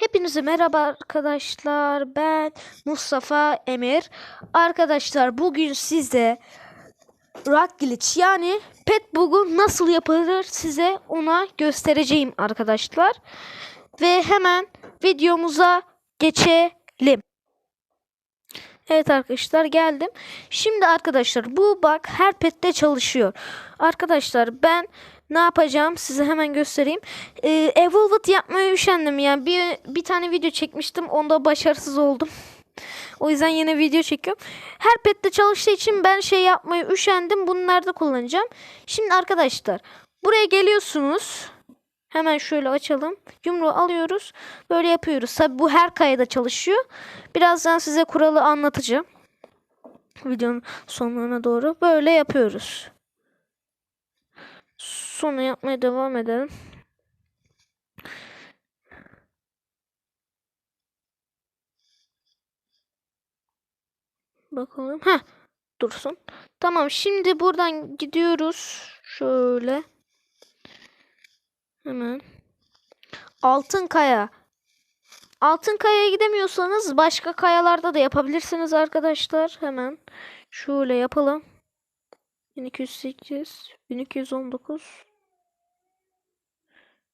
Hepinize merhaba arkadaşlar. Ben Mustafa Emir. Arkadaşlar bugün size Rock Glitch yani Pet Bug'u nasıl yapılır size ona göstereceğim arkadaşlar. Ve hemen videomuza geçelim. Evet arkadaşlar geldim. Şimdi arkadaşlar bu bug her pette çalışıyor. Arkadaşlar ben ne yapacağım size hemen göstereyim. Ee, Evolved yapmaya üşendim yani bir, bir tane video çekmiştim onda başarısız oldum. O yüzden yine video çekiyorum. Her pette çalıştığı için ben şey yapmaya üşendim. Bunları kullanacağım. Şimdi arkadaşlar buraya geliyorsunuz. Hemen şöyle açalım. Yumruğu alıyoruz. Böyle yapıyoruz. Tabi bu her kayada çalışıyor. Birazdan size kuralı anlatacağım. Videonun sonlarına doğru. Böyle yapıyoruz. Sonra yapmaya devam edelim. Bakalım. Ha, dursun. Tamam, şimdi buradan gidiyoruz. Şöyle. Hemen. Altın kaya. Altın kayaya gidemiyorsanız başka kayalarda da yapabilirsiniz arkadaşlar. Hemen şöyle yapalım. 1208, 1219,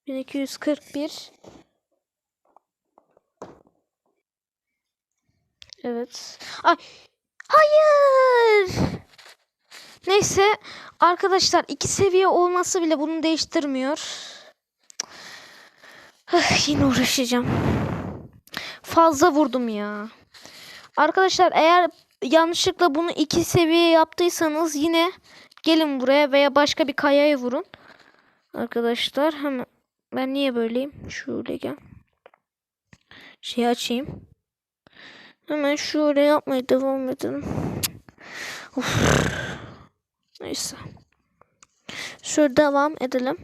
1241. Evet. Ay. Hayır. Neyse arkadaşlar iki seviye olması bile bunu değiştirmiyor. Ah, yine uğraşacağım. Fazla vurdum ya. Arkadaşlar eğer yanlışlıkla bunu iki seviye yaptıysanız yine gelin buraya veya başka bir kayaya vurun. Arkadaşlar hemen ben niye böyleyim? Şöyle gel. Şey açayım. Hemen şöyle yapmaya devam edelim. Of. Neyse. Şöyle devam edelim.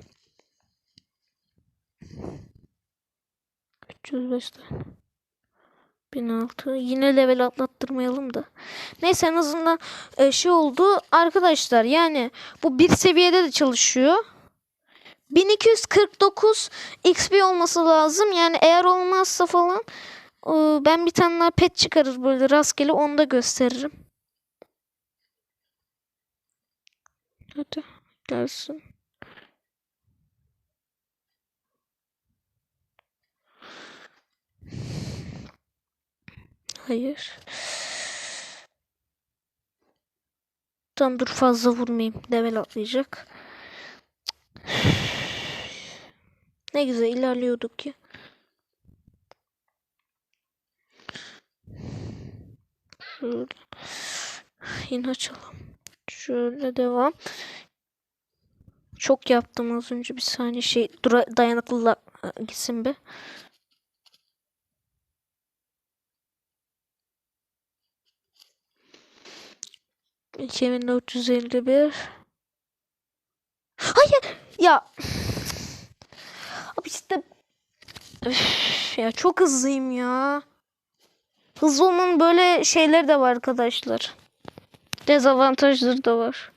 305 tane. 1006. Yine level atlattırmayalım da. Neyse en azından e, şey oldu. Arkadaşlar yani bu bir seviyede de çalışıyor. 1249 XP olması lazım. Yani eğer olmazsa falan e, ben bir tane daha pet çıkarır böyle rastgele onu da gösteririm. Hadi gelsin. Hayır. Tam dur fazla vurmayayım. Level atlayacak. Ne güzel ilerliyorduk ya. Şöyle. Yine açalım. Şöyle devam. Çok yaptım az önce bir saniye şey dura dayanıklılık gitsin be. Elli bir. Hayır ya. Abi işte Üf, ya çok hızlıyım ya. Hızlı olmanın böyle şeyleri de var arkadaşlar. Dezavantajları da var.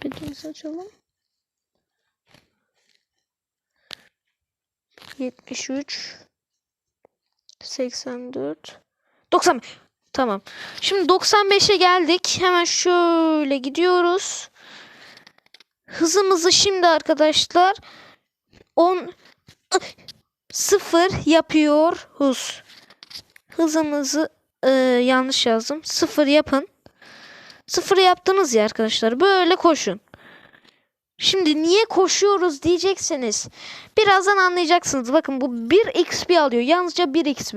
Petimizi açalım. 73 84 90 Tamam. Şimdi 95'e geldik. Hemen şöyle gidiyoruz. Hızımızı şimdi arkadaşlar 10 0 yapıyoruz. Hızımızı e, yanlış yazdım. 0 yapın. 0 yaptınız ya arkadaşlar. Böyle koşun. Şimdi niye koşuyoruz diyeceksiniz. Birazdan anlayacaksınız. Bakın bu 1 XP alıyor. Yalnızca 1 XP.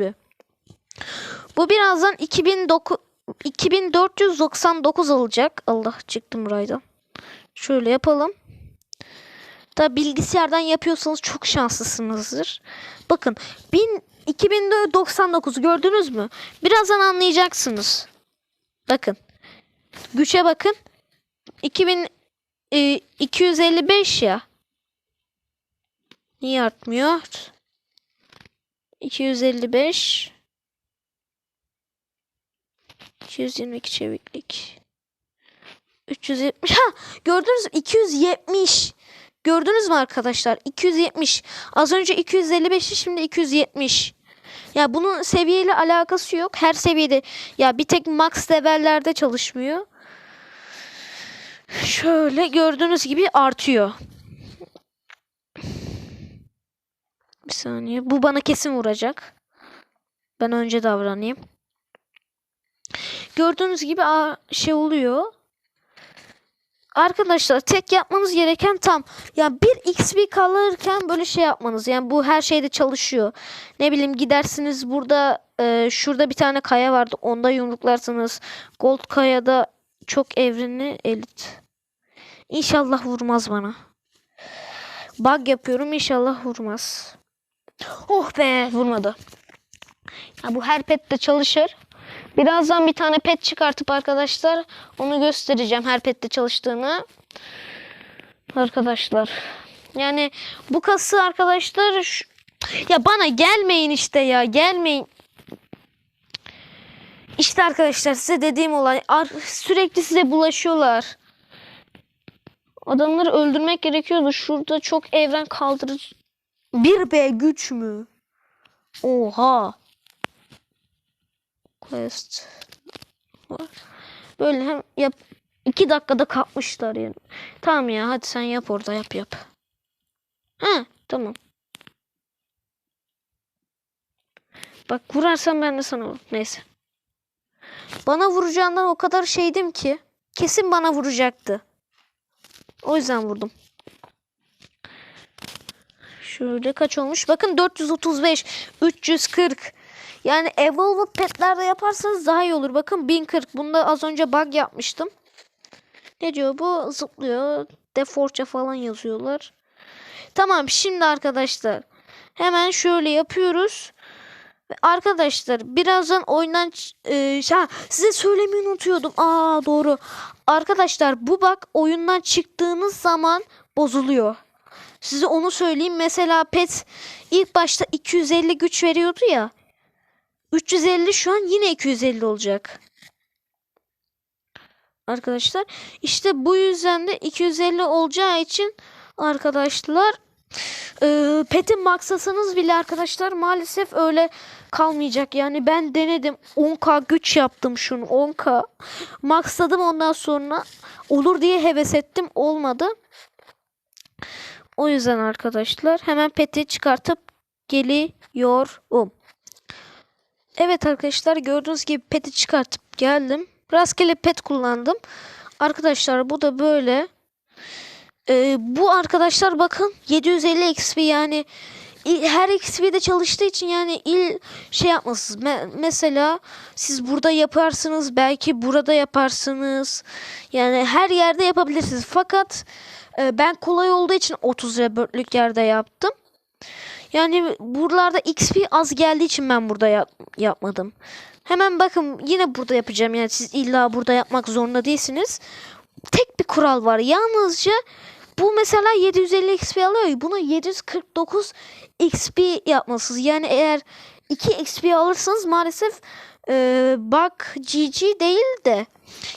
Bu birazdan 2009 2499 alacak. Allah çıktım raydan. Şöyle yapalım. Da bilgisayardan yapıyorsanız çok şanslısınızdır. Bakın 1000 2099 gördünüz mü? Birazdan anlayacaksınız. Bakın. Güçe bakın. 2000 e, 255 ya. Niye artmıyor? 255 222 çeviklik. 370. Ha gördünüz mü? 270. Gördünüz mü arkadaşlar? 270. Az önce 255'ti şimdi 270. Ya bunun seviyeyle alakası yok. Her seviyede ya bir tek max level'lerde çalışmıyor. Şöyle gördüğünüz gibi artıyor. Bir saniye. Bu bana kesin vuracak. Ben önce davranayım. Gördüğünüz gibi şey oluyor. Arkadaşlar tek yapmanız gereken tam ya bir XP kalırken böyle şey yapmanız. Yani bu her şeyde çalışıyor. Ne bileyim gidersiniz burada e, şurada bir tane kaya vardı. Onda yumruklarsınız. Gold kayada çok evrenli elit. İnşallah vurmaz bana. Bug yapıyorum inşallah vurmaz. Oh be vurmadı. Ya bu her pette çalışır. Birazdan bir tane pet çıkartıp arkadaşlar onu göstereceğim her pette çalıştığını. Arkadaşlar. Yani bu kası arkadaşlar şu- ya bana gelmeyin işte ya gelmeyin. İşte arkadaşlar size dediğim olay sürekli size bulaşıyorlar. Adamları öldürmek gerekiyordu. Şurada çok evren kaldırıcı. Bir B güç mü? Oha. Quest var. Böyle hem yap iki dakikada kapmışlar yani. Tamam ya hadi sen yap orada yap yap. Ha tamam. Bak vurarsan ben de sana. Neyse. Bana vuracağından o kadar şeydim ki. Kesin bana vuracaktı. O yüzden vurdum. Şöyle kaç olmuş? Bakın 435, 340. Yani Evolved petlerde yaparsanız daha iyi olur. Bakın 1040. Bunda az önce bug yapmıştım. Ne diyor bu? Zıplıyor. Deforça falan yazıyorlar. Tamam şimdi arkadaşlar. Hemen şöyle yapıyoruz. Arkadaşlar birazdan oyundan e, ha, size söylemeyi unutuyordum. Aa doğru. Arkadaşlar bu bak oyundan çıktığınız zaman bozuluyor. Size onu söyleyeyim. Mesela pet ilk başta 250 güç veriyordu ya. 350 şu an yine 250 olacak. Arkadaşlar işte bu yüzden de 250 olacağı için arkadaşlar e, peti maksasanız bile arkadaşlar maalesef öyle kalmayacak. Yani ben denedim 10k güç yaptım şunu 10k maksadım ondan sonra olur diye heves ettim olmadı. O yüzden arkadaşlar hemen peti çıkartıp geliyorum. Evet arkadaşlar gördüğünüz gibi peti çıkartıp geldim. Rastgele pet kullandım. Arkadaşlar bu da böyle. Ee, bu arkadaşlar bakın 750 XP yani her XP'de çalıştığı için yani il şey yapmasınız. Me- mesela siz burada yaparsınız belki burada yaparsınız. Yani her yerde yapabilirsiniz. Fakat e, ben kolay olduğu için 30 rebirtlük yerde yaptım. Yani buralarda XP az geldiği için ben burada yap- yapmadım. Hemen bakın yine burada yapacağım. Yani siz illa burada yapmak zorunda değilsiniz. Tek bir kural var. Yalnızca bu mesela 750 XP alıyor. Buna 749 XP yapmalısınız. Yani eğer 2 XP alırsanız maalesef e, bak GG değil de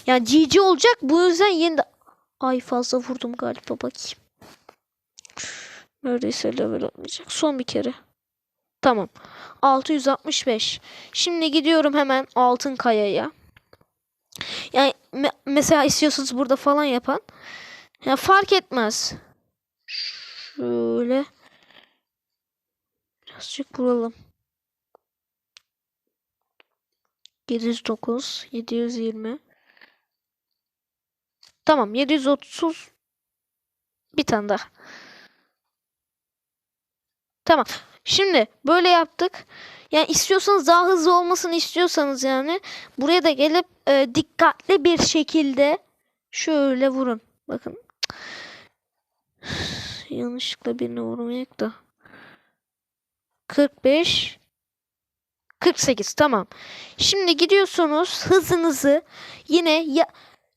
yani GG olacak. Bu yüzden yeni ay fazla vurdum galiba bakayım. Neredeyse level atmayacak. Son bir kere. Tamam. 665. Şimdi gidiyorum hemen altın kayaya. Yani me- mesela istiyorsanız burada falan yapan. Ya fark etmez. Şöyle. Birazcık vuralım. 709, 720. Tamam 730. Bir tane daha. Tamam. Şimdi böyle yaptık. Yani istiyorsanız daha hızlı olmasını istiyorsanız yani buraya da gelip e, dikkatli bir şekilde şöyle vurun. Bakın. Yanlışlıkla birine vurmayak da. 45 48 tamam. Şimdi gidiyorsunuz hızınızı yine ya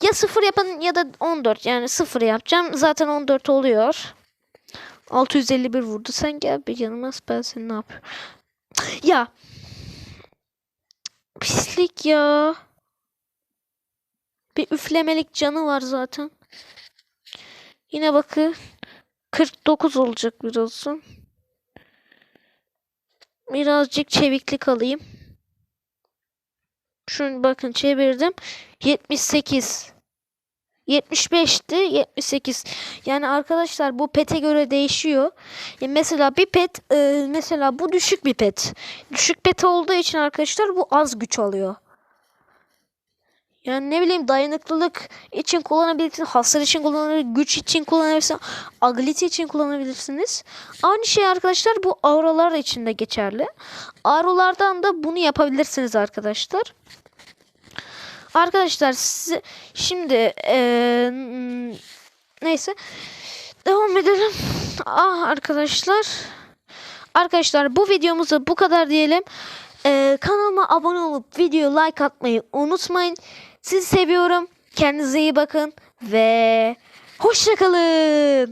ya 0 yapın ya da 14 yani 0 yapacağım. Zaten 14 oluyor. 651 vurdu. Sen gel bir yanıma ben seni ne yapıyorum. Ya. Pislik ya. Bir üflemelik canı var zaten. Yine bakın 49 olacak birazdan. Birazcık çeviklik alayım. Şunu bakın çevirdim. 78. 75'ti 78. Yani arkadaşlar bu pete göre değişiyor. Ya mesela bir pet e, mesela bu düşük bir pet. Düşük pet olduğu için arkadaşlar bu az güç alıyor. Yani ne bileyim dayanıklılık için kullanabilirsiniz. Hasar için kullanabilirsiniz. Güç için kullanabilirsiniz. Agility için kullanabilirsiniz. Aynı şey arkadaşlar bu auralar için de geçerli. Auralardan da bunu yapabilirsiniz arkadaşlar. Arkadaşlar size şimdi eee, n- neyse devam edelim. Ah arkadaşlar. Arkadaşlar bu videomuzda bu kadar diyelim. Eee, kanalıma abone olup video like atmayı unutmayın. Sizi seviyorum. Kendinize iyi bakın ve hoşçakalın.